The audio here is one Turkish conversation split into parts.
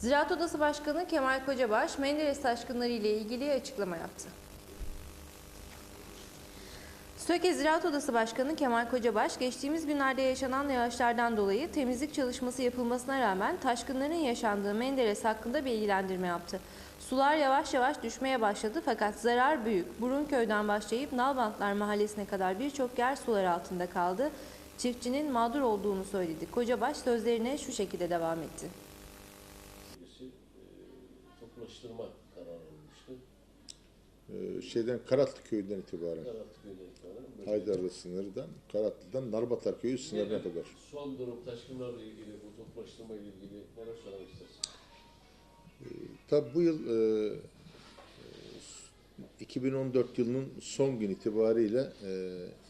Ziraat Odası Başkanı Kemal Kocabaş, Menderes taşkınları ile ilgili açıklama yaptı. Söke Ziraat Odası Başkanı Kemal Kocabaş, geçtiğimiz günlerde yaşanan yağışlardan dolayı temizlik çalışması yapılmasına rağmen taşkınların yaşandığı Menderes hakkında bilgilendirme yaptı. Sular yavaş yavaş düşmeye başladı fakat zarar büyük. Burunköy'den başlayıp Nalbantlar Mahallesi'ne kadar birçok yer sular altında kaldı. Çiftçinin mağdur olduğunu söyledi. Kocabaş sözlerine şu şekilde devam etti. E, toplaştırma kararı alınmıştı. Ee, şeyden Karatlı köyünden itibaren Karatlı köyüne itibaren. Haydarlı sınırından Karatlı'dan Narbatar köyü sınırına Nedir? kadar. Son durum taşkınlarla ilgili, bu toplaştırma ile ilgili neler söylemek istersin? Tabi bu yıl e, e, 2014 yılının son gün itibariyle e,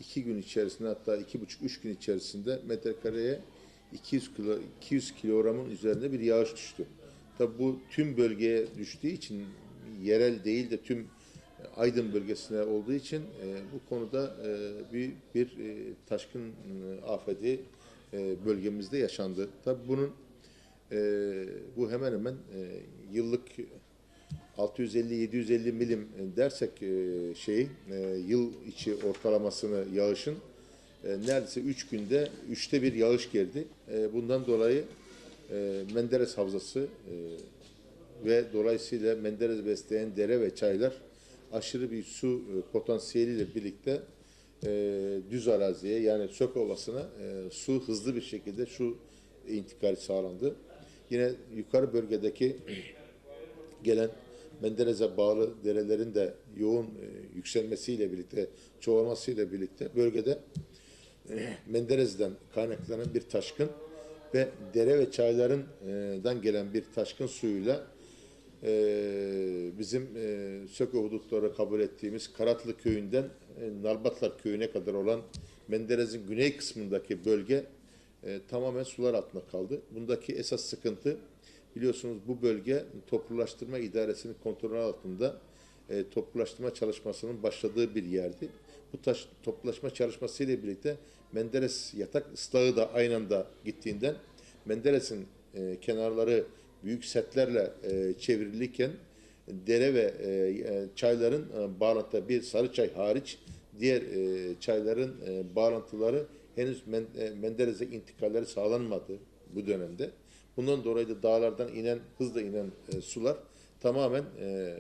iki gün içerisinde hatta iki buçuk üç gün içerisinde metrekareye 200 kilo 200 kilogramın üzerinde bir yağış düştü. Tabi bu tüm bölgeye düştüğü için yerel değil de tüm Aydın bölgesine olduğu için e, bu konuda e, bir bir e, taşkın e, afeti e, bölgemizde yaşandı. Tabi bunun e, bu hemen hemen e, yıllık 650-750 milim dersek e, şeyi e, yıl içi ortalamasını yağışın e, neredeyse 3 günde üçte bir yağış geldi. E, bundan dolayı e, Menderes Havzası e, ve dolayısıyla Menderes besleyen dere ve çaylar aşırı bir su e, potansiyeliyle birlikte e, düz araziye yani Sök Ovası'na su hızlı bir şekilde şu intikal sağlandı. Yine yukarı bölgedeki gelen Menderes'e bağlı derelerin de yoğun yükselmesiyle birlikte, çoğalmasıyla birlikte bölgede e, Menderes'den kaynaklanan bir taşkın ve dere ve çaylarından gelen bir taşkın suyuyla e, bizim e, Söke hudutları kabul ettiğimiz Karatlı köyünden e, Nalbatlar köyüne kadar olan Menderes'in güney kısmındaki bölge e, tamamen sular altında kaldı. Bundaki esas sıkıntı biliyorsunuz bu bölge toplulaştırma idaresinin kontrolü altında e, toplulaştırma çalışmasının başladığı bir yerdi. Bu taş, toplulaşma çalışmasıyla birlikte Menderes yatak ıslahı da aynı anda gittiğinden Menderes'in e, kenarları büyük setlerle e, çevrilirken dere ve e, e, çayların e, bağlantı bir sarı çay hariç diğer e, çayların e, bağlantıları henüz Men, e, Menderes'e intikalleri sağlanmadı bu dönemde. Bundan dolayı da dağlardan inen hızla inen e, sular tamamen e,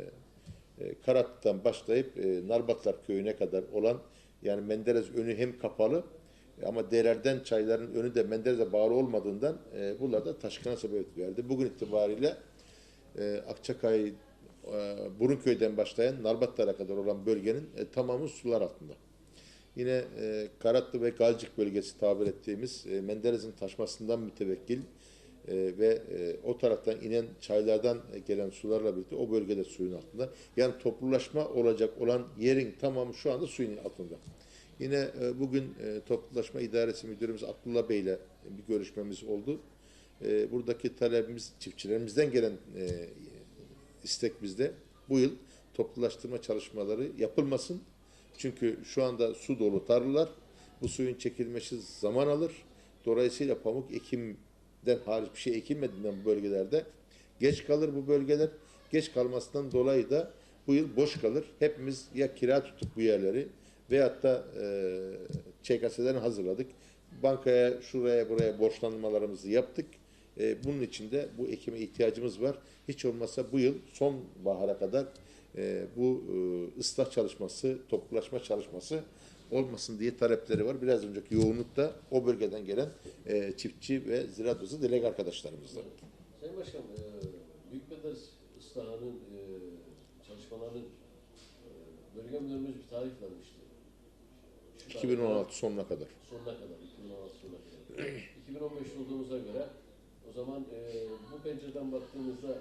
Karat'tan başlayıp e, Narbatlar köyüne kadar olan yani Menderes önü hem kapalı ama derelerden çayların önü de Menderes'e bağlı olmadığından e, bunlar da taşkına sebebiyet verdi. Bugün itibariyle e, Akçakay, e, Burunköy'den başlayan Narbatlar'a kadar olan bölgenin e, tamamı sular altında. Yine e, Karatlı ve Galcık bölgesi tabir ettiğimiz e, Menderes'in taşmasından mütevekkil e, ve e, o taraftan inen çaylardan gelen sularla birlikte o bölgede suyun altında. Yani toplulaşma olacak olan yerin tamamı şu anda suyun altında. Yine e, bugün e, Toplulaşma İdaresi Müdürümüz Abdullah Bey ile bir görüşmemiz oldu. E, buradaki talebimiz çiftçilerimizden gelen e, istek bizde bu yıl toplulaştırma çalışmaları yapılmasın. Çünkü şu anda su dolu tarlalar. Bu suyun çekilmesi zaman alır. Dolayısıyla pamuk ekimden hariç bir şey ekilmediğinden bu bölgelerde geç kalır bu bölgeler. Geç kalmasından dolayı da bu yıl boş kalır. Hepimiz ya kira tuttuk bu yerleri veyahut da e, ÇKS'den hazırladık. Bankaya şuraya buraya borçlanmalarımızı yaptık. E, bunun için de bu ekime ihtiyacımız var. Hiç olmazsa bu yıl son bahara kadar e, bu e, ıslah çalışması, toplulaşma çalışması olmasın diye talepleri var. Biraz önceki yoğunlukta o bölgeden gelen e, çiftçi ve ziraat odası delege arkadaşlarımızla. Sayın Başkan, e, Büyük Menderes ıslahının e, çalışmalarının e, bölge müdürümüz bir tarih vermişti. Şu 2016 sonuna kadar. sonuna kadar, 2016 sonuna kadar. 2015 olduğumuza göre o zaman e, bu pencereden baktığımızda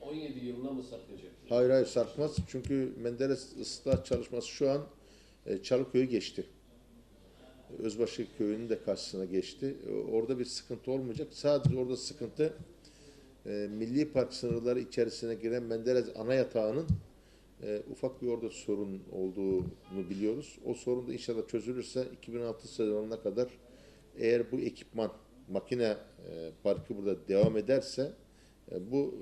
2017 yılına mı saklayacak? Hayır hayır sarkmaz. Çünkü Menderes ıslah çalışması şu an e, Çalıköy'ü geçti. Özbaşı köyünün de karşısına geçti. E, Orada bir sıkıntı olmayacak. Sadece orada sıkıntı e, Milli Park sınırları içerisine giren Menderes ana yatağının e, ufak bir orada sorun olduğunu biliyoruz. O sorun da inşallah çözülürse 2006 sezonuna kadar eğer bu ekipman makine parkı burada devam ederse bu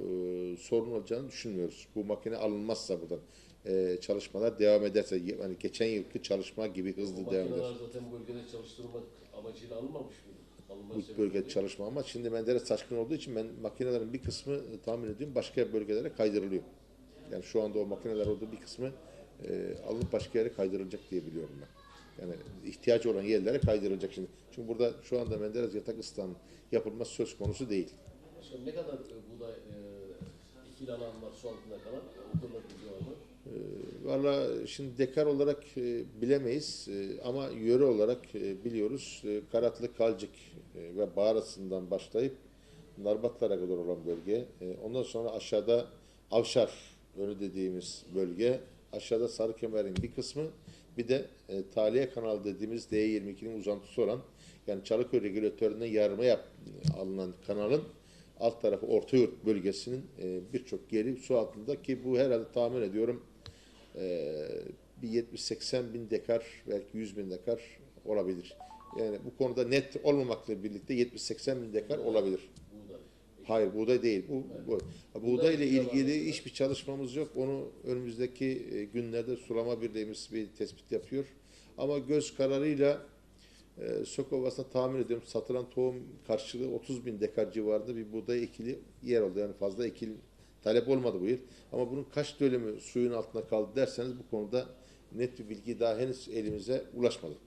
sorun olacağını düşünmüyoruz. Bu makine alınmazsa buradan e, çalışmalar devam ederse yani geçen yılki çalışma gibi hızlı Bu devam eder. zaten bölgede çalıştırılmak amacıyla alınmamış mıydı? Bu bölgede çalışma ama şimdi Menderes taşkın olduğu için ben makinelerin bir kısmı e, tahmin ediyorum başka bölgelere kaydırılıyor. Yani şu anda o makineler orada bir kısmı e, alınıp başka yere kaydırılacak diye biliyorum ben. Yani ihtiyaç olan yerlere kaydırılacak şimdi. Çünkü burada şu anda Menderes yatak ıslıhanın yapılması söz konusu değil. Başkanım ne kadar e, buğday e, ekili alan var su altında kalan? O konuda bilgi var mı? Valla şimdi dekar olarak e, bilemeyiz e, ama yöre olarak e, biliyoruz. Karatlı, Kalcık ve Bağrası'ndan başlayıp Narbatlara kadar olan bölge. Ondan sonra aşağıda Avşar önü dediğimiz bölge. Aşağıda Sarıkemer'in bir kısmı. Bir de e, Taliye Kanal dediğimiz D22'nin uzantısı olan yani Çalıköy regülatöründen yarma yap, alınan kanalın alt tarafı Ortayurt bölgesinin e, birçok yeri su altında ki bu herhalde tahmin ediyorum ee, bir 70-80 bin dekar belki 100 bin dekar olabilir. Yani bu konuda net olmamakla birlikte 70-80 bin dekar olabilir. Buğday. Hayır buğday değil. Bu, bu buğday ile Buğday ilgili hiçbir çalışmamız yok. Onu önümüzdeki e, günlerde sulama birliğimiz bir tespit yapıyor. Ama göz kararıyla e, Sokovas'ta tahmin ediyorum satılan tohum karşılığı 30 bin dekar civarında bir buğday ekili yer oldu. Yani fazla ekil talep olmadı bu yıl. Ama bunun kaç dönümü suyun altında kaldı derseniz bu konuda net bir bilgi daha henüz elimize ulaşmadı.